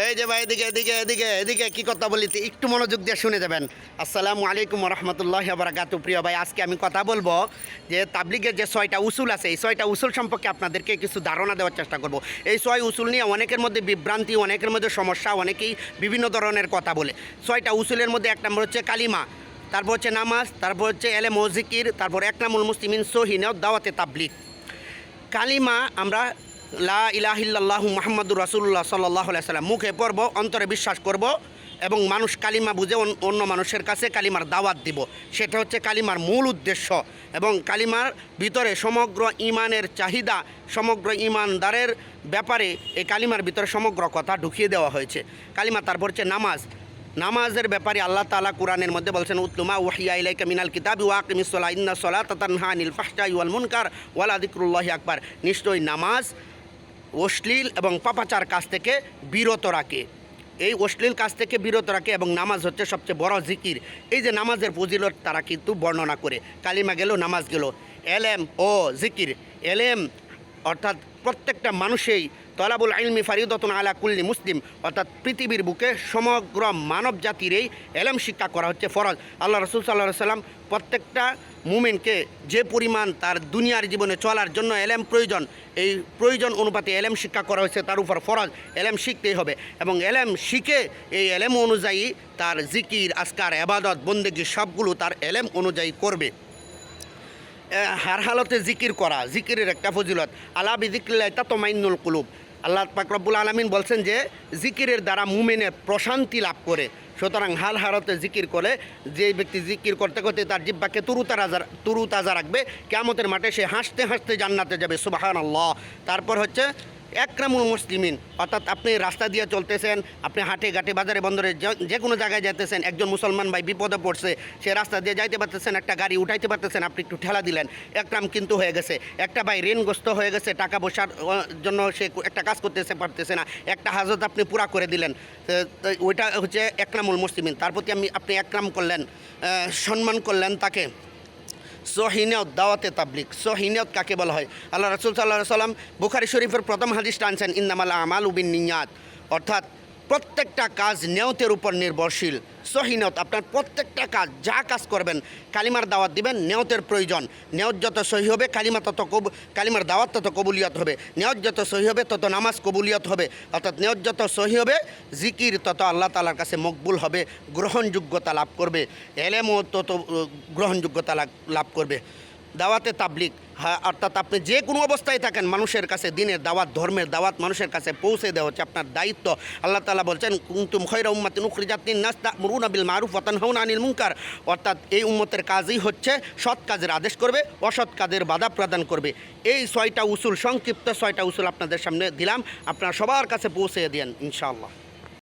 এই যে ভাই, এদিকে এদিকে এদিকে এদিকে কি কথা বলি তো একটু মনোযোগ দিয়ে শুনে যাবেন। আসসালামু আলাইকুম রহমতুল্লাহ বারাকাতু প্রিয় ভাই, আজকে আমি কথা বলব যে তাবলিগের যে ছয়টা উসুল আছে, এই ছয়টা উসুল সম্পর্কে আপনাদেরকে কিছু ধারণা দেওয়ার চেষ্টা করব। এই ছয় উসুল নিয়ে অনেকের মধ্যে বিভ্রান্তি, অনেকের মধ্যে সমস্যা, অনেকেই বিভিন্ন ধরনের কথা বলে। ছয়টা উসুলের মধ্যে এক নম্বর হচ্ছে কালিমা, তারপর হচ্ছে নামাজ, তারপর হচ্ছে এলে মজিকির তারপর এক নামুল মুসলিমিন সোহিন দাওয়াতে তাবলিগ। কালিমা আমরা লা ইলাহিল্লাহু মাহমুদুর রাসুল্লাহ সাল্লাহ সাল্লাম। মুখে পড়ব, অন্তরে বিশ্বাস করব এবং মানুষ কালিমা বুঝে অন- অন্য মানুষের কাছে কালিমার দাওয়াত দিব। সেটা হচ্ছে কালিমার মূল উদ্দেশ্য এবং কালিমার ভিতরে সমগ্র ইমানের চাহিদা, সমগ্র ইমানদারের ব্যাপারে এই কালিমার ভিতরে সমগ্র কথা ঢুকিয়ে দেওয়া হয়েছে। কালিমা তারপর হচ্ছে নামাজ। নামাজের ব্যাপারে আল্লাহ তাআলা কোরআনের মধ্যে বলছেন উত্তমা ওয়াহিয়া ইলাইকা মিনাল কিতাব ওয়াকিমিস সালাহ ইন্না সালাতা তানহা আনিল ফাহশাই ওয়াল মুনকার ওয়ালা যিকরুল্লাহি আকবার। নিশ্চয়ই নামাজ অশ্লীল এবং পাপাচার কাছ থেকে বিরত রাখে। এই অশ্লীল কাছ থেকে বিরত রাখে এবং নামাজ হচ্ছে সবচেয়ে বড় জিকির। এই যে নামাজের ফজিলত তারা কিন্তু বর্ণনা করে। কালিমা গেল, নামাজ গেল। এলএম ও জিকির। এলেম অর্থাৎ প্রত্যেকটা মানুষেই তলাবুল আইলমি ফারিদতন আলা কুল্লি মুসলিম, অর্থাৎ পৃথিবীর বুকে সমগ্র মানব জাতিরই এলেম শিক্ষা করা হচ্ছে ফরজ। আল্লাহ রসুল সাল্লাহ সাল্লাম প্রত্যেকটা মুমেন্টকে যে পরিমাণ তার দুনিয়ার জীবনে চলার জন্য এলেম প্রয়োজন, এই প্রয়োজন অনুপাতে এলেম শিক্ষা করা হয়েছে তার উপর ফরজ। এলেম শিখতেই হবে এবং এলেম শিখে এই এলেম অনুযায়ী তার জিকির, আজকার আবাদত বন্দেগী সবগুলো তার এলেম অনুযায়ী করবে। হার হালতে জিকির করা, জিকিরের একটা ফজিলত। আলা বিজিকিল্লাহ তাতমাইনুল কুলুব। আল্লাহ পাকরবুল আলমিন বলছেন যে, জিকিরের দ্বারা মুমেনে প্রশান্তি লাভ করে। সুতরাং হাল হারতে জিকির করে, যে ব্যক্তি জিকির করতে করতে তার জিব্বাকে তুরু তরুতাজা তুরু রাখবে কেমতের মাঠে সে হাসতে হাসতে জান্নাতে যাবে সুবাহান আল্লাহ তারপর হচ্ছে একরামুল মুসলিমিন। অর্থাৎ আপনি রাস্তা দিয়ে চলতেছেন, আপনি হাটে ঘাটে বাজারে বন্দরে যে- কোনো জায়গায় যেতেছেন একজন মুসলমান ভাই বিপদে পড়ছে, সে রাস্তা দিয়ে যাইতে পারতেছেন, একটা গাড়ি উঠাইতে পারতেছেন, আপনি একটু ঠেলা দিলেন, একরাম কিন্তু হয়ে গেছে। একটা ভাই ঋণগ্রস্ত হয়ে গেছে, টাকা পয়সার জন্য সে একটা কাজ করতেছে, পারতেছে না। একটা হাজত আপনি পুরা করে দিলেন। ওইটা হচ্ছে একরামুল মুসলিমিন। তার প্রতি আমি, আপনি একরাম করলেন সম্মান করলেন তাকে। সহিনিয়ত, দাওয়াতে তাবলিক সহিনিয়ত কাকে বলা হয়? আল্লাহ রসুল সাল্লাহ সাল্লাম বুখারি শরীফের প্রথম হাদিসটা আনছেন ইন্দামাল আমাল উবিন নিয়াত। অর্থাৎ প্রত্যেকটা কাজ নেওতের উপর নির্ভরশীল। সহিনিয়ত আপনার প্রত্যেকটা কাজ, যা কাজ করবেন, কালিমার দাওয়াত দিবেন নেওতের প্রয়োজন। নিয়ত যত সহি হবে, কালিমা তত কব কালিমার দাওয়াত তত কবুলিয়ত হবে। নিয়ত যত সহি হবে, তত নামাজ কবুলিয়ত হবে। অর্থাৎ নিয়ত যত সহি হবে, জিকির তত আল্লাহ তালার কাছে মকবুল হবে, গ্রহণযোগ্যতা লাভ করবে। এলেমও তত, গ্রহণযোগ্যতা লাভ করবে। দাওয়াতে তাবলিক হ্যাঁ অর্থাৎ আপনি যে কোনো অবস্থায় থাকেন, মানুষের কাছে, দিনের দাওয়াত, ধর্মের দাওয়াত মানুষের কাছে পৌঁছে দেওয়া হচ্ছে আপনার দায়িত্ব। আল্লাহ তালা বলছেন, কুন্তুম খৈরা উম্মাতিন উখরিজাতিন নাস্তা মুরুন আবিল মারুফ হউন আনিল মুনকার। অর্থাৎ এই উম্মতের কাজই হচ্ছে, সৎ কাজের আদেশ করবে, অসৎ কাজের বাধা প্রদান করবে। এই ছয়টা উসুল, সংক্ষিপ্ত ছয়টা উসুল আপনাদের সামনে দিলাম। আপনারা সবার কাছে পৌঁছে দেন, ইনশাআল্লাহ।